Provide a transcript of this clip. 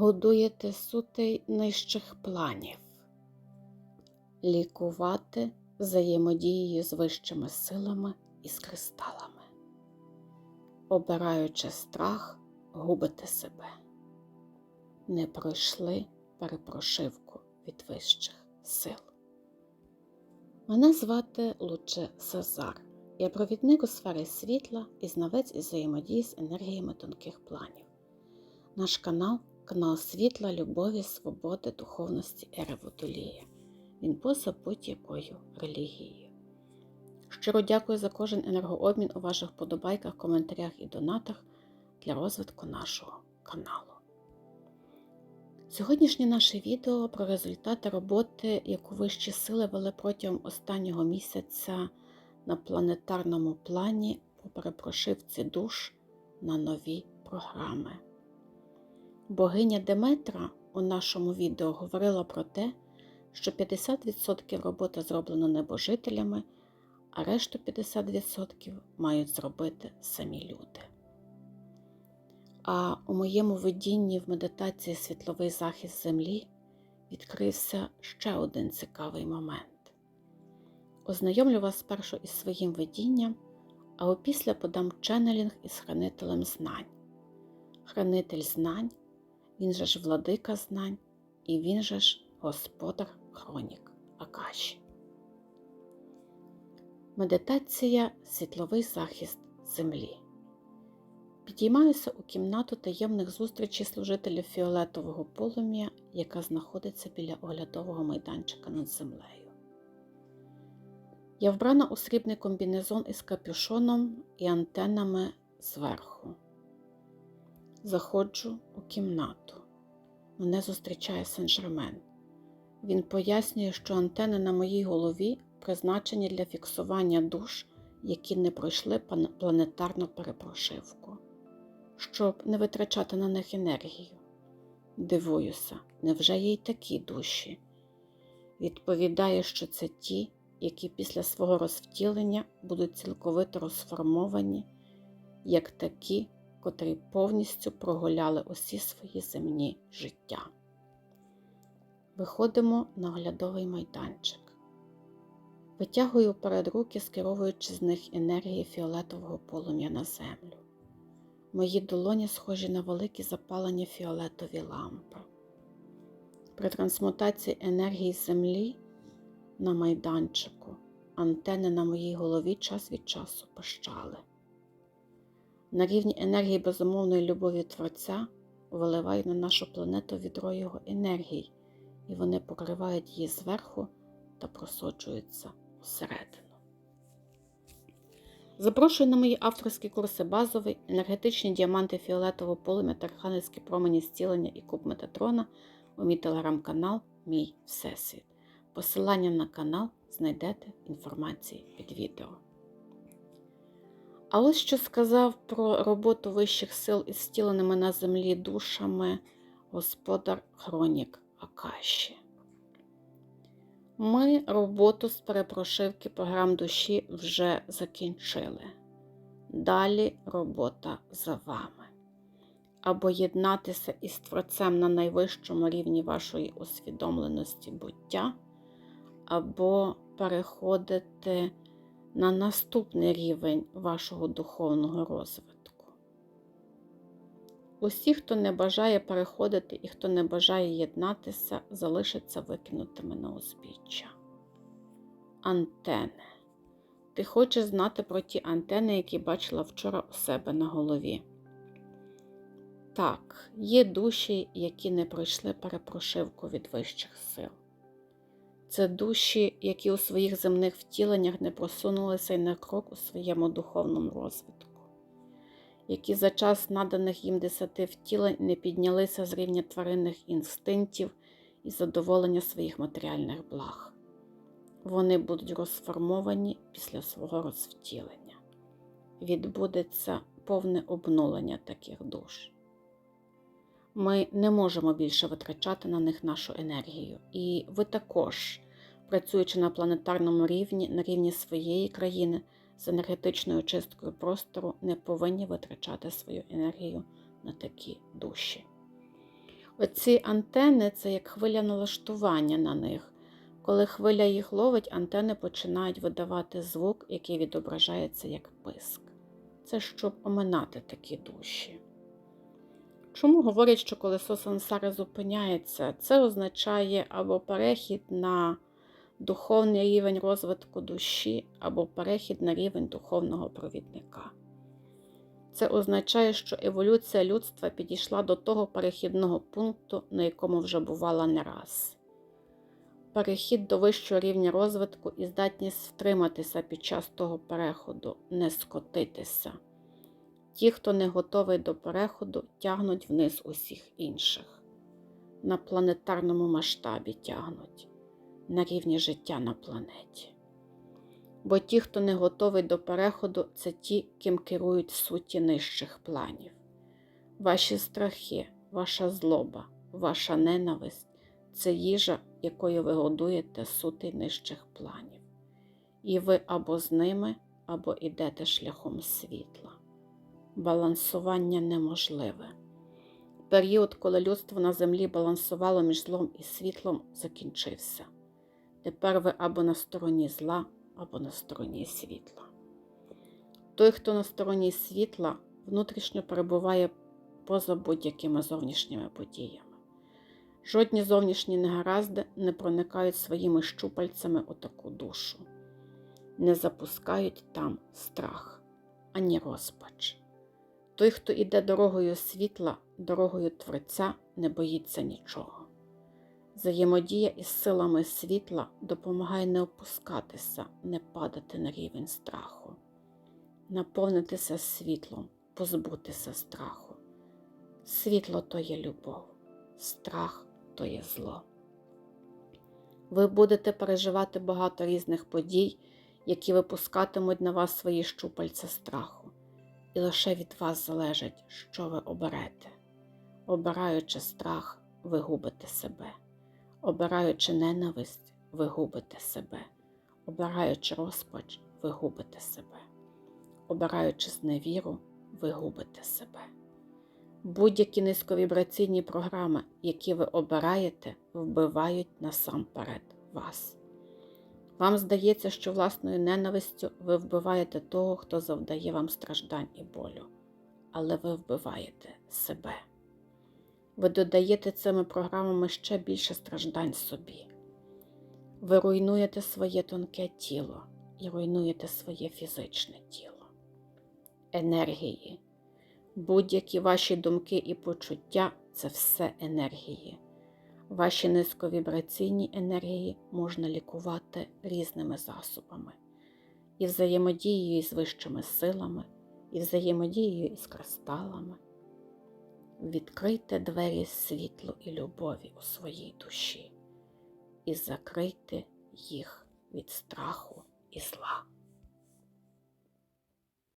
годуєте сутей нижчих планів, лікувати взаємодією з вищими силами і з кристалами, обираючи страх, губите себе, не пройшли перепрошивку від вищих сил. Мене звати Луче Сазар. Я провідник у сфері світла і знавець із взаємодії з енергіями тонких планів. Наш канал канал світла, любові, свободи, духовності Ери Водолія. Він поза будь-якою релігією. Щиро дякую за кожен енергообмін у ваших подобайках, коментарях і донатах для розвитку нашого каналу. Сьогоднішнє наше відео про результати роботи, яку вищі сили вели протягом останнього місяця на планетарному плані по перепрошивці душ на нові програми. Богиня Деметра у нашому відео говорила про те, що 50% роботи зроблено небожителями, а решту 50% мають зробити самі люди. А у моєму видінні в медитації Світловий захист Землі відкрився ще один цікавий момент. Ознайомлю вас спершу із своїм видінням, а опісля подам ченнелінг із хранителем знань. Хранитель знань, він же ж владика знань, і він же ж господар хронік Акаші. Медитація Світловий захист Землі. Підіймаюся у кімнату таємних зустрічей служителів фіолетового полум'я, яка знаходиться біля оглядового майданчика над землею. Я вбрана у срібний комбінезон із капюшоном і антеннами зверху. Заходжу у кімнату. Мене зустрічає Сен-Жермен. Він пояснює, що антени на моїй голові призначені для фіксування душ, які не пройшли планетарну перепрошивку щоб не витрачати на них енергію. Дивуюся, невже є й такі душі? Відповідає, що це ті, які після свого розвтілення будуть цілковито розформовані, як такі, котрі повністю прогуляли усі свої земні життя. Виходимо на оглядовий майданчик. Витягую перед руки, скеровуючи з них енергії фіолетового полум'я на землю. Мої долоні схожі на великі запалені фіолетові лампи. При трансмутації енергії землі на майданчику антени на моїй голові час від часу пищали. На рівні енергії безумовної любові Творця виливаю на нашу планету відро його енергії, і вони покривають її зверху та просочуються всередину. Запрошую на мої авторські курси базовий, енергетичні діаманти фіолетового полум'я та архангельські промені зцілення і куб Метатрона у мій телеграм-канал Мій Всесвіт. Посилання на канал знайдете в інформації під відео. А ось що сказав про роботу вищих сил із зціленими на землі душами господар Хронік Акаші. Ми роботу з перепрошивки програм душі вже закінчили. Далі робота за вами. Або єднатися із Творцем на найвищому рівні вашої усвідомленості буття, або переходити на наступний рівень вашого духовного розвитку. Усі, хто не бажає переходити і хто не бажає єднатися, залишаться викинутими на узбіччя. Антени. Ти хочеш знати про ті антени, які бачила вчора у себе на голові. Так, є душі, які не пройшли перепрошивку від вищих сил. Це душі, які у своїх земних втіленнях не просунулися й на крок у своєму духовному розвитку які за час наданих їм десяти втілень не піднялися з рівня тваринних інстинктів і задоволення своїх матеріальних благ. Вони будуть розформовані після свого розвтілення. Відбудеться повне обнулення таких душ. Ми не можемо більше витрачати на них нашу енергію. І ви також, працюючи на планетарному рівні, на рівні своєї країни, з енергетичною чисткою простору не повинні витрачати свою енергію на такі душі. Оці антени це як хвиля налаштування на них. Коли хвиля їх ловить, антени починають видавати звук, який відображається як писк. Це щоб оминати такі душі. Чому говорять, що колесо сансари зупиняється? Це означає або перехід на духовний рівень розвитку душі, або перехід на рівень духовного провідника. Це означає, що еволюція людства підійшла до того перехідного пункту, на якому вже бувала не раз. Перехід до вищого рівня розвитку і здатність втриматися під час того переходу, не скотитися. Ті, хто не готовий до переходу, тягнуть вниз усіх інших. На планетарному масштабі тягнуть, на рівні життя на планеті. Бо ті, хто не готовий до переходу, це ті, ким керують суті нижчих планів. Ваші страхи, ваша злоба, ваша ненависть це їжа, якою ви годуєте сути нижчих планів. І ви або з ними, або йдете шляхом світла. Балансування неможливе. Період, коли людство на землі балансувало між злом і світлом, закінчився. Тепер ви або на стороні зла, або на стороні світла. Той, хто на стороні світла, внутрішньо перебуває поза будь-якими зовнішніми подіями. Жодні зовнішні негаразди не проникають своїми щупальцями у таку душу, не запускають там страх ані розпач. Той, хто іде дорогою світла, дорогою Творця, не боїться нічого. Взаємодія із силами світла допомагає не опускатися, не падати на рівень страху, наповнитися світлом, позбутися страху. Світло то є любов, страх то є зло. Ви будете переживати багато різних подій, які випускатимуть на вас свої щупальця страху, і лише від вас залежить, що ви оберете. Обираючи страх, ви губите себе. Обираючи ненависть, ви губите себе. Обираючи розпач, ви губите себе. Обираючи зневіру, ви губите себе. Будь-які низьковібраційні програми, які ви обираєте, вбивають насамперед вас. Вам здається, що власною ненавистю ви вбиваєте того, хто завдає вам страждань і болю, але ви вбиваєте себе. Ви додаєте цими програмами ще більше страждань собі. Ви руйнуєте своє тонке тіло і руйнуєте своє фізичне тіло. Енергії. Будь-які ваші думки і почуття це все енергії. Ваші низьковібраційні енергії можна лікувати різними засобами, і взаємодією з вищими силами, і взаємодією із кристалами. Відкрийте двері світлу і любові у своїй душі і закрийте їх від страху і зла.